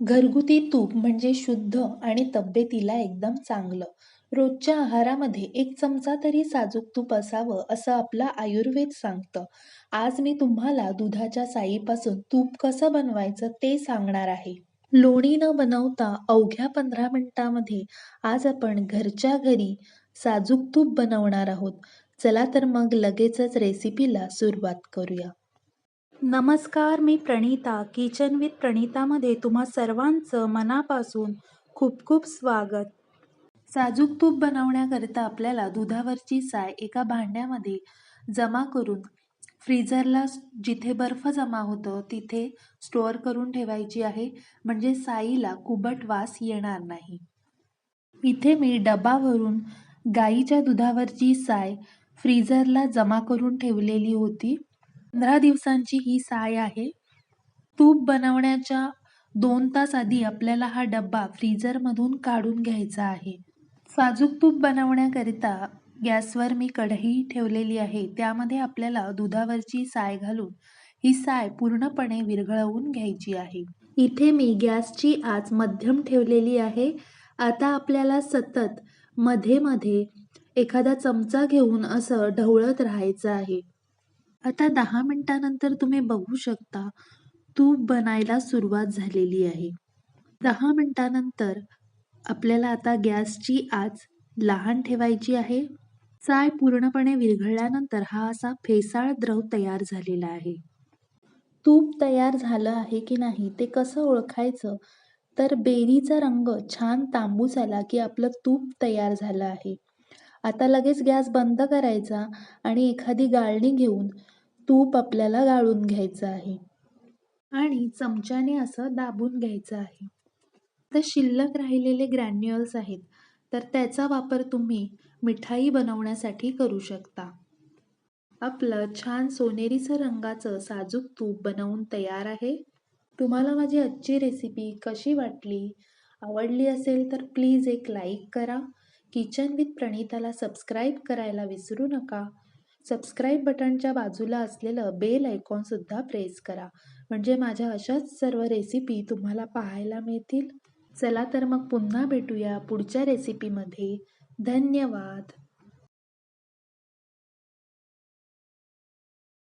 घरगुती तूप म्हणजे शुद्ध आणि तब्येतीला एकदम चांगलं. रोजच्या आहारामध्ये एक चमचा तरी साजूक तूप असावं असं आपलं आयुर्वेद सांगतं. आज मी तुम्हाला दुधाच्या साईपासून तूप कसं बनवायचं ते सांगणार आहे. लोणी न बनवता अवघ्या पंधरा मिनिटांमध्ये आज आपण घरच्या घरी साजूक तूप बनवणार आहोत. चला तर मग लगेचच रेसिपीला सुरुवात करूया. नमस्कार मी प्रणिता किचन विथ प्रणितामध्ये तुम्हा सर्वांचं मनापासून खूप खूप स्वागत. साजूक तूप बनवण्याकरिता आपल्याला दुधावरची साय एका भांड्यामध्ये जमा करून फ्रीजरला जिथे बर्फ जमा होतं तिथे स्टोअर करून ठेवायची आहे म्हणजे साईला कुबट वास येणार नाही. इथे मी डबावरून गाईच्या दुधावरची साय फ्रीजरला जमा करून ठेवलेली होती. पंधरा दिवसांची ही साय आहे. तूप बनवण्याच्या दोन तास आधी आपल्याला हा डब्बा फ्रीजरमधून काढून घ्यायचा आहे. साजूक तूप बनवण्याकरिता गॅसवर मी कढई ठेवलेली आहे. त्यामध्ये आपल्याला दुधावरची साय घालून ही साय पूर्णपणे विरघळवून घ्यायची आहे. इथे मी गॅसची आच मध्यम ठेवलेली आहे. आता आपल्याला सतत मध्ये मध्ये एखादा चमचा घेऊन असं ढवळत राहायचं आहे. आता दहा मिनिटानंतर तुम्ही बघू शकता तूप बनायला सुरुवात झालेली आहे. दहा मिनिटानंतर आपल्याला आता गॅसची आच लहान ठेवायची आहे. चाय पूर्णपणे विरघळल्यानंतर हा असा फेसाळ द्रव तयार झालेला आहे. तूप तयार झालं आहे की नाही ते कसं ओळखायचं तर बेरीचा रंग छान तांबूस आला की आपलं तूप तयार झालं आहे. आता लगेच गॅस बंद करायचा आणि एखादी गाळणी घेऊन तूप आपल्याला गाळून घ्यायचं आहे. आणि चमच्याने असं दाबून घ्यायचं आहे. आता शिल्लक राहिलेले ग्रॅन्युअल्स आहेत तर त्याचा वापर तुम्ही मिठाई बनवण्यासाठी करू शकता. आपलं छान सोनेरीचं रंगाचं साजूक तूप बनवून तयार आहे. तुम्हाला माझी आजची रेसिपी कशी वाटली? आवडली असेल तर प्लीज एक लाईक करा. किचन विथ प्रणिताला सबस्क्राईब करायला विसरू नका. सबस्क्राईब बटनच्या बाजूला असलेलं बेल आयकॉनसुद्धा प्रेस करा म्हणजे माझ्या अशाच सर्व रेसिपी तुम्हाला पाहायला मिळतील. चला तर मग पुन्हा भेटूया पुढच्या रेसिपीमध्ये. धन्यवाद.